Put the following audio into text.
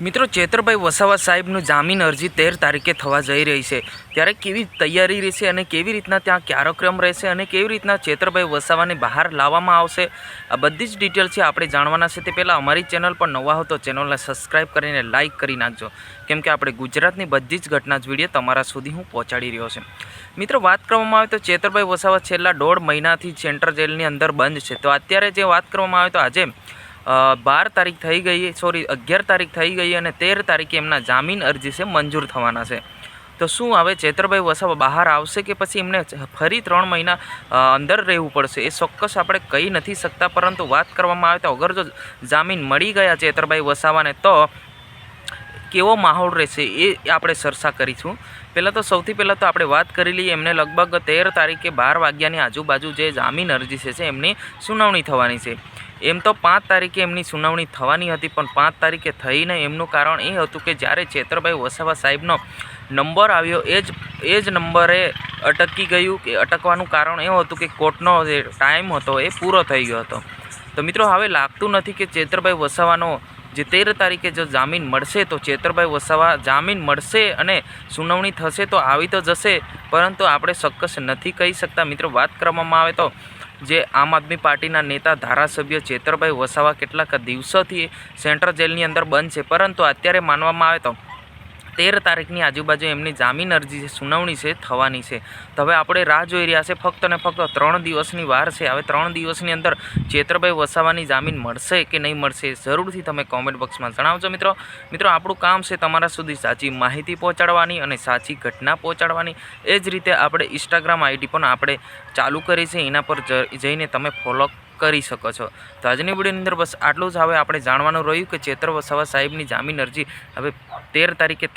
મિત્રો, ચેતરભાઈ વસાવા સાહેબનું જામીન અરજી તેર તારીખે થવા જઈ રહી છે. ત્યારે કેવી તૈયારી રહેશે અને કેવી રીતના ત્યાં કાર્યક્રમ રહેશે અને કેવી રીતના ચેતરભાઈ વસાવાને બહાર લાવવામાં આવશે, આ બધી જ ડિટેલ છે આપણે જાણવાના છે. તે પહેલાં અમારી ચેનલ પર નવા હો તો ચેનલને સબસ્ક્રાઈબ કરીને લાઇક કરી નાખજો. કેમ કે આપણે ગુજરાતની બધી જ ઘટના જ વીડિયો તમારા સુધી હું પહોંચાડી રહ્યો છું. મિત્રો, વાત કરવામાં આવે તો ચેતરભાઈ વસાવા છેલ્લા દોઢ મહિનાથી સેન્ટર જેલની અંદર બંધ છે. તો અત્યારે જે વાત કરવામાં આવે તો આજે બાર તારીખ થઈ ગઈ, સોરી, અગિયાર તારીખ થઈ ગઈ અને તેર તારીખે એમના જામીન અરજી છે મંજૂર થવાના છે. તો શું હવે ચેતરભાઈ વસાવા બહાર આવશે કે પછી એમને ફરી ત્રણ મહિના અંદર રહેવું પડશે? એ ચોક્કસ આપણે કહી નથી શકતા, પરંતુ વાત કરવામાં આવે તો અગર જો જામીન મળી ગયા ચેતરભાઈ વસાવાને, તો કેવો માહોલ રહેશે એ આપણે ચર્ચા કરીશું. પહેલાં તો સૌથી પહેલાં તો આપણે વાત કરી લઈએ એમને લગભગ તેર તારીખે બાર વાગ્યાની આજુબાજુ જે જામીન અરજી છે એમની સુનાવણી થવાની છે. એમ તો પાંચ તારીખે એમની સુનાવણી થવાની હતી, પણ પાંચ તારીખે થઈને એમનું કારણ એ હતું કે જ્યારે ચેતરભાઈ વસાવા સાહેબનો નંબર આવ્યો, એ જ એ જ નંબરે અટકી ગયું કે અટકવાનું કારણ એવું હતું કે કોર્ટનો જે ટાઈમ હતો એ પૂરો થઈ ગયો હતો. તો મિત્રો, હવે લાગતું નથી કે ચેતરભાઈ વસાવાનો જે તેર તારીખે જો જામીન મળશે તો ચેતરભાઈ વસાવા જામીન મળશે અને સુનાવણી થશે તો આવી તો જશે, પરંતુ આપણે ચોક્કસ નથી કહી શકતા. મિત્રો, વાત કરવામાં આવે તો જે આમ આદમી પાર્ટીના નેતા ધારાસભ્ય ચેતરભાઈ વસાવા કેટલાક દિવસોથી સેન્ટ્રલ જેલની અંદર બંધ છે, પરંતુ અત્યારે માનવામાં આવે તો તેર તારીખની આજુબાજુ એમની જામીન અરજી છે, સુનાવણી છે, થવાની છે. તો હવે આપણે રાહ જોઈ રહ્યા છે, ફક્ત ને ફક્ત ત્રણ દિવસની વાર છે. હવે ત્રણ દિવસની અંદર ચેતરભાઈ વસાવાની જામીન મળશે કે નહીં મળશે જરૂરથી તમે કોમેન્ટ બોક્સમાં જણાવજો મિત્રો. મિત્રો, આપણું કામ છે તમારા સુધી સાચી માહિતી પહોંચાડવાની અને સાચી ઘટના પહોંચાડવાની. એ જ રીતે આપણે ઇન્સ્ટાગ્રામ આઈડી પણ આપણે ચાલુ કરી છે. એના પર જઈને તમે ફોલો કરી શકો છો. તો આજની વિડીયોની અંદર બસ આટલું જ. હવે આપણે જાણવાનું રહ્યું કે ચેતર વસાવા સાહેબની જામીન અરજી હવે તેર તારીખે